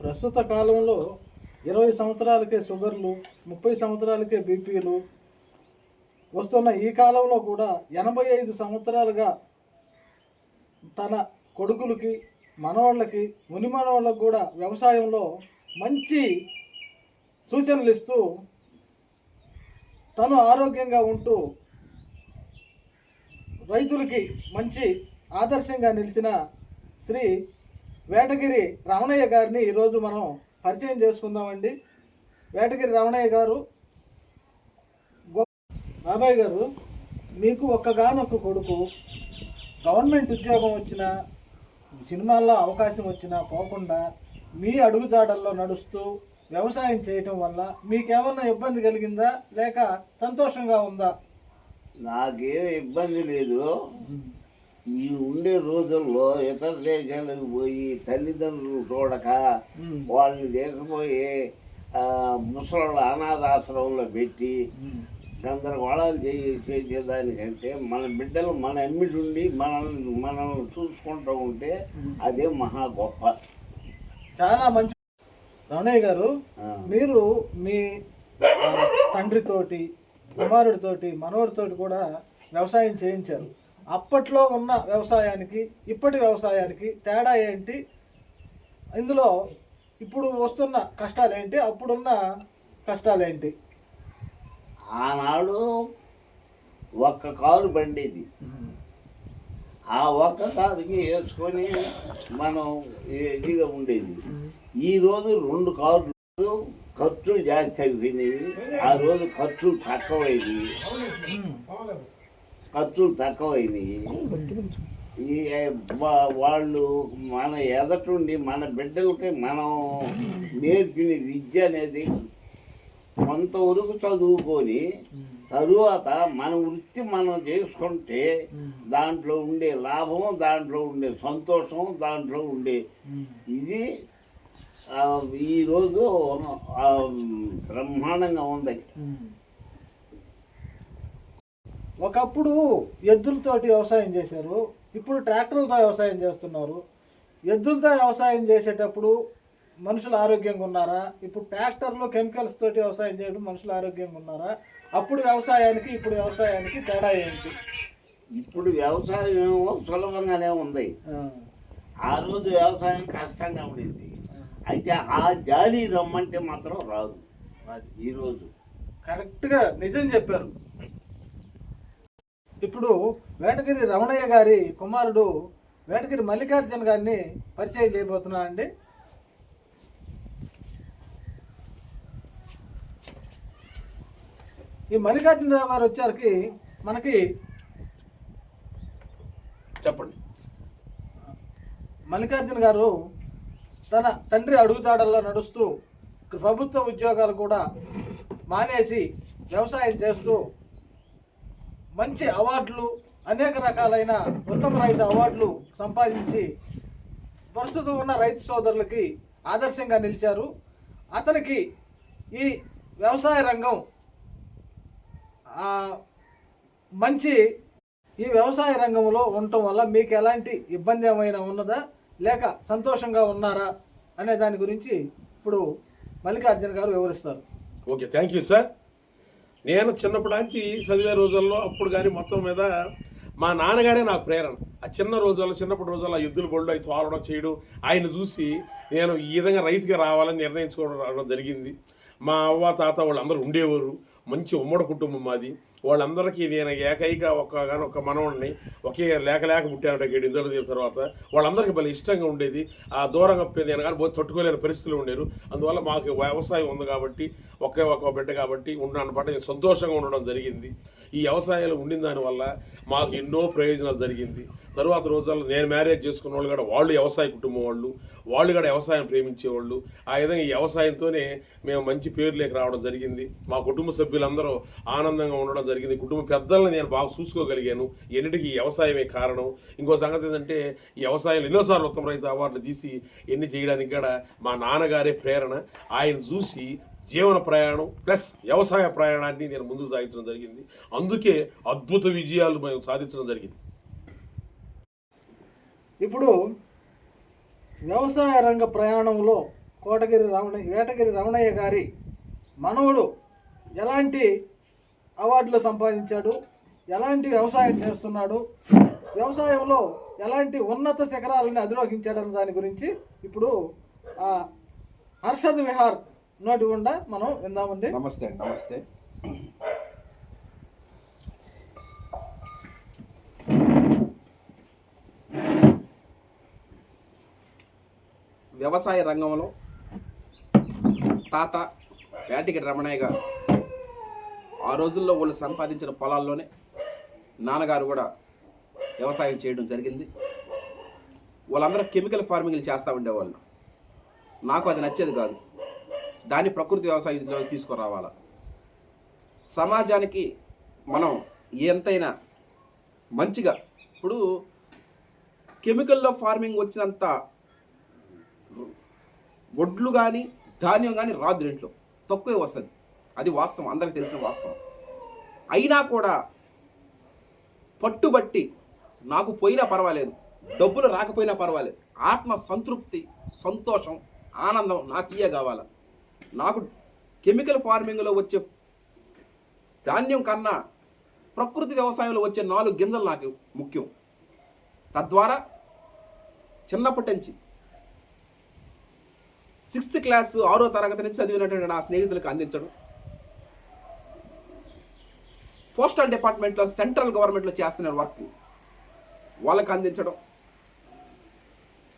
ప్రస్తుత కాలంలో ఇరవై సంవత్సరాలకే షుగర్లు ముప్పై సంవత్సరాలకే బీపీలు వస్తున్న ఈ కాలంలో కూడా ఎనభై ఐదు సంవత్సరాలుగా తన కొడుకులకి మనవాళ్ళకి ముని మనవాళ్ళకి కూడా వ్యవసాయంలో మంచి సూచనలు ఇస్తూ తను ఆరోగ్యంగా ఉంటూ రైతులకి మంచి ఆదర్శంగా నిలిచిన శ్రీ వేటగిరి రమణయ్య గారిని ఈరోజు మనం పరిచయం చేసుకుందామండి. వేటగిరి రమణయ్య గారు బాబాయ్ గారు మీకు ఒక్కగానొక్క కొడుకు గవర్నమెంట్ ఉద్యోగం వచ్చిన సినిమాల్లో అవకాశం వచ్చినా పోకుండా మీ అడుగుజాడల్లో నడుస్తూ వ్యవసాయం చేయటం వల్ల మీకేమన్నా ఇబ్బంది కలిగిందా? లేక సంతోషంగా ఉందా? నాకేం ఇబ్బంది లేదు. ఈ ఉండే రోజుల్లో ఇతర దేశాలకు పోయి తల్లిదండ్రులు చూడక. వాళ్ళని తీసుకుపోయి ఆ, ముసలోళ్ళ అనాథాశ్రమంలో పెట్టి గందరగోళాలు చేయి చేసేదానికంటే మన బిడ్డలు మన ఎమ్మిటుండి మనల్ని మనల్ని చూసుకుంటూ ఉంటే అదే మహా గొప్ప చాలా మంచి రమణయ్య గారు. మీరు మీ తండ్రితోటి కుమారుడితోటి మనవడితోటి కూడా వ్యవసాయం చేయించారు అప్పట్లో ఉన్న వ్యవసాయానికి ఇప్పటి వ్యవసాయానికి తేడా ఏంటి? ఇందులో ఇప్పుడు వస్తున్న కష్టాలు ఏంటి అప్పుడున్న కష్టాలు ఏంటి ఆనాడు ఒక్క కారు బండేది. ఆ ఒక్క కారుకి వేసుకొని మనం ఇదిగా ఉండేది. ఈ రోజు రెండు కార్లు ఖర్చులు జాస్తి అయిపోయినాయి. ఆ రోజు ఖర్చులు తక్కువైనవి ఖర్చులు తక్కువైనవి ఈ వాళ్ళు మన ఎదటుండి మన బిడ్డలకి మనం నేర్పిన విద్య అనేది కొంతవరకు చదువుకొని తరువాత మన వృత్తి మనం చేసుకుంటే దాంట్లో ఉండే లాభం దాంట్లో ఉండే సంతోషం దాంట్లో ఉండే ఇది ఈరోజు బ్రహ్మాండంగా ఉంది. ఒకప్పుడు ఎద్దులతోటి వ్యవసాయం చేశారు ఇప్పుడు ట్రాక్టర్లతో వ్యవసాయం చేస్తున్నారు. ఎద్దులతో వ్యవసాయం చేసేటప్పుడు మనుషులు ఆరోగ్యంగా ఉన్నారా? ఇప్పుడు ట్రాక్టర్లు కెమికల్స్ తోటి వ్యవసాయం చేయడం మనుషులు ఆరోగ్యంగా ఉన్నారా? అప్పుడు వ్యవసాయానికి ఇప్పుడు వ్యవసాయానికి తేడా ఏంటి? ఇప్పుడు వ్యవసాయం ఏమో సులభంగానే ఉంది. ఆ, ఆ రోజు వ్యవసాయం కష్టంగా ఉండేది. అయితే ఆ జాలి రమ్మంటే మాత్రం రాదు. అది ఈరోజు కరెక్ట్గా నిజం చెప్పారు. ఇప్పుడు వేటగిరి రమణయ్య గారి కుమారుడు వేటగిరి మల్లికార్జున గారిని పరిచయం చేయబోతున్నా అండి ఈ మల్లికార్జునరావు గారు వచ్చారికి మనకి చెప్పండి. మల్లికార్జున గారు తన తండ్రి అడుగుతాడల్లో నడుస్తూ ప్రభుత్వ ఉద్యోగాలు కూడా మానేసి వ్యవసాయం చేస్తూ మంచి అవార్డులు అనేక రకాలైన ఉత్తమ రైతు అవార్డులు సంపాదించి ప్రస్తుతం ఉన్న రైతు సోదరులకి ఆదర్శంగా నిలిచారు. అతనికి ఈ వ్యవసాయ రంగం మంచి ఈ వ్యవసాయ రంగంలో ఉండటం వల్ల మీకు ఎలాంటి ఇబ్బంది ఏమైనా ఉన్నదా? లేక సంతోషంగా ఉన్నారా? అనే దాని గురించి ఇప్పుడు మల్లికార్జున గారు వివరిస్తారు. Okay thank you sir. నేను చిన్నప్పటి నుంచి చదివే రోజుల్లో అప్పుడు కానీ మొత్తం మీద మా నాన్నగారే నాకు ప్రేరణ. ఆ చిన్న రోజుల్లో చిన్నప్పటి రోజుల్లో ఆ ఎద్దుల బళ్ళు అవి తోలడం చేయడం ఆయన చూసి నేను ఈ విధంగా రైతుగా రావాలని నిర్ణయించుకోవడం రావడం జరిగింది. మా అవ్వ తాత వాళ్ళు అందరూ ఉండేవారు. మంచి ఉమ్మడి కుటుంబం మాది. వాళ్ళందరికీ నేను ఏకైక ఒక గాని ఒక మనవడిని ఒకే లేక లేక పుట్టాను ఏడు ఇందులో తీసిన తర్వాత వాళ్ళందరికీ భలే ఇష్టంగా ఉండేది. ఆ దూరంగా నేను కానీ పోతే తట్టుకోలేని పరిస్థితులు ఉండేరు. అందువల్ల మాకు వ్యవసాయం ఉంది కాబట్టి ఒకే ఒక బిడ్డ కాబట్టి ఉన్నాను పాట నేను సంతోషంగా ఉండడం జరిగింది. ఈ వ్యవసాయాలు ఉండిన దానివల్ల మాకు ఎన్నో ప్రయోజనాలు జరిగింది. తరువాత రోజుల్లో నేను మ్యారేజ్ చేసుకున్న వాళ్ళు కూడా వాళ్ళు వ్యవసాయ కుటుంబం వాళ్ళు వాళ్ళు కూడా వ్యవసాయం ప్రేమించేవాళ్ళు. ఆ విధంగా ఈ వ్యవసాయంతోనే మేము మంచి పేరులోకి రావడం జరిగింది. మా కుటుంబ సభ్యులందరూ ఆనందంగా ఉండడం జరిగింది. కుటుంబ పెద్దల్ని నేను బాగా చూసుకోగలిగాను. ఎన్నిటికీ వ్యవసాయమే కారణం. ఇంకో సంగతి ఏంటంటే ఈ వ్యవసాయం ఎన్నోసార్లు ఉత్తమ రైతు అవార్డులు తీసి ఎన్ని చేయడానికి కూడా మా నాన్నగారే ప్రేరణ. ఆయన చూసి జీవన ప్రయాణం ప్లస్ వ్యవసాయ ప్రయాణాన్ని నేను ముందుకు సాగించడం జరిగింది. అందుకే అద్భుత విజయాలు మేము సాధించడం జరిగింది. ఇప్పుడు వ్యవసాయ రంగ ప్రయాణంలో కోటగిరి రమణ వేటగిరి రమణయ్య గారి మనవుడు ఎలాంటి అవార్డులు సంపాదించాడు? ఎలాంటి వ్యవసాయం చేస్తున్నాడు? వ్యవసాయంలో ఎలాంటి ఉన్నత శిఖరాలను అధిరోహించాడన్న దాని గురించి ఇప్పుడు ఆ హర్షద్ విహార్ నోటి గుండా మనం విందామండి. నమస్తే అండి నమస్తే. వ్యవసాయ రంగంలో తాత వేటికి రమణయ్య గారు ఆ రోజుల్లో వాళ్ళు సంపాదించిన పొలాల్లోనే నాన్నగారు కూడా వ్యవసాయం చేయడం జరిగింది. వాళ్ళందరూ కెమికల్ ఫార్మింగ్లు చేస్తూ ఉండేవాళ్ళు. నాకు అది నచ్చేది కాదు. దాన్ని ప్రకృతి వ్యవసాయంలో తీసుకురావాలా? సమాజానికి మనం ఎంతైనా మంచిగా ఇప్పుడు కెమికల్లో ఫార్మింగ్ వచ్చినంత వడ్లు కానీ ధాన్యం కానీ రాదు ఇంట్లో తక్కువే వస్తుంది. అది వాస్తవం. అందరికి తెలిసిన వాస్తవం. అయినా కూడా పట్టుబట్టి నాకు పోయినా పర్వాలేదు డబ్బులు రాకపోయినా పర్వాలేదు ఆత్మ సంతృప్తి సంతోషం ఆనందం నాకు ఇయ్య కావాలా? నాకు కెమికల్ ఫార్మింగ్లో వచ్చే ధాన్యం కన్నా ప్రకృతి వ్యవసాయంలో వచ్చే నాలుగు గింజలు నాకు ముఖ్యం. తద్వారా చిన్నప్పటి నుంచి సిక్స్త్ క్లాస్ ఆరో తరగతి నుంచి చదివినటువంటి నా స్నేహితులకు అందించడం పోస్టల్ డిపార్ట్మెంట్లో సెంట్రల్ గవర్నమెంట్లో చేస్తున్న వర్క్ వాళ్ళకి అందించడం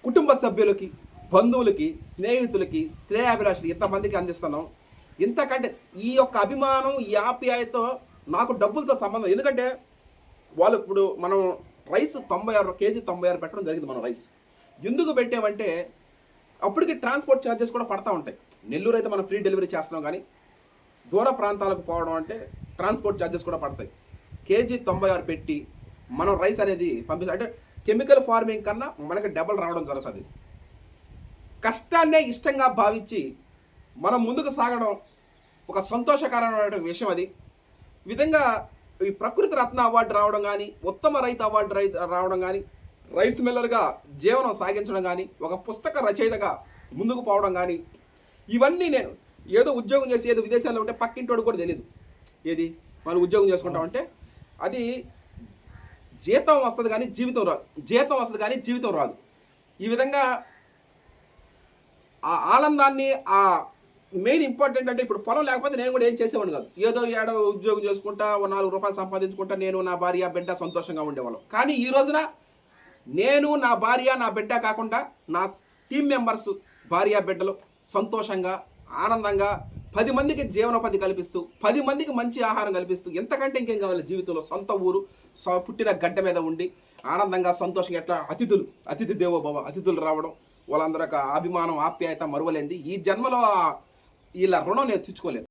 కుటుంబ సభ్యులకి బంధువులకి స్నేహితులకి శ్రేయాభిలాషులు ఇంతమందికి అందిస్తున్నాం? ఇంతకంటే ఈ యొక్క అభిమానం ఈ ఆప్యాయతో నాకు డబ్బులతో సంబంధం ఎందుకంటే వాళ్ళు ఇప్పుడు మనం రైస్ తొంభై ఆరు కేజీ తొంభై ఆరు పెట్టడం జరిగింది మనం రైస్. ఎందుకు పెట్టామంటే అప్పటికి ట్రాన్స్పోర్ట్ ఛార్జెస్ కూడా పడతా ఉంటాయి. నెల్లూరు అయితే మనం ఫ్రీ డెలివరీ చేస్తున్నాం కానీ దూర ప్రాంతాలకు పోవడం అంటే ట్రాన్స్పోర్ట్ ఛార్జెస్ కూడా పడతాయి. కేజీ తొంభై ఆరు పెట్టి మనం రైస్ అనేది పంపిస్తాం. అంటే కెమికల్ ఫార్మింగ్ కన్నా మనకి డబల్ రావడం జరుగుతుంది. కష్టాన్నే ఇష్టంగా భావించి మనం ముందుకు సాగడం ఒక సంతోషకరమైన విషయం అది. విధంగా ఈ ప్రకృతి రత్న అవార్డు రావడం కానీ ఉత్తమ రైతు అవార్డు రైతు రావడం కానీ రైస్ మిల్లర్గా జీవనం సాగించడం కానీ ఒక పుస్తక రచయితగా ముందుకు పోవడం కానీ ఇవన్నీ నేను ఏదో ఉద్యోగం చేసి ఏదో విదేశాల్లో ఉంటే పక్కింటోడు కూడా తెలియదు ఏది? మనం ఉద్యోగం చేసుకుంటామంటే అది జీతం వస్తుంది కానీ జీవితం రాదు జీతం వస్తుంది కానీ జీవితం రాదు. ఈ విధంగా ఆ ఆనందాన్ని ఆ మెయిన్ ఇంపార్టెంట్ అంటే ఇప్పుడు పొలం లేకపోతే నేను కూడా ఏం చేసేవాడిని కాదు. ఏదో ఏడో ఉద్యోగం చేసుకుంటా ఓ నాలుగు రూపాయలు సంపాదించుకుంటా నేను నా భార్య బిడ్డ సంతోషంగా ఉండేవాళ్ళం. కానీ ఈ రోజున నేను నా భార్య నా బిడ్డ కాకుండా నా టీం మెంబర్స్ భార్య బిడ్డలు సంతోషంగా ఆనందంగా పది మందికి జీవనోపాధి కల్పిస్తూ పది మందికి మంచి ఆహారం కల్పిస్తూ ఎంతకంటే ఇంకేం కావాలి జీవితంలో? సొంత ఊరు పుట్టిన గడ్డ మీద ఉండి ఆనందంగా సంతోషంగా ఎట్లా అతిథులు అతిథి దేవోభవ అతిథులు రావడం వాళ్ళందరూ అభిమానం ఆప్యాయత మరువలేంది. ఈ జన్మలో వీళ్ళ రుణం నేను తెచ్చుకోలేదు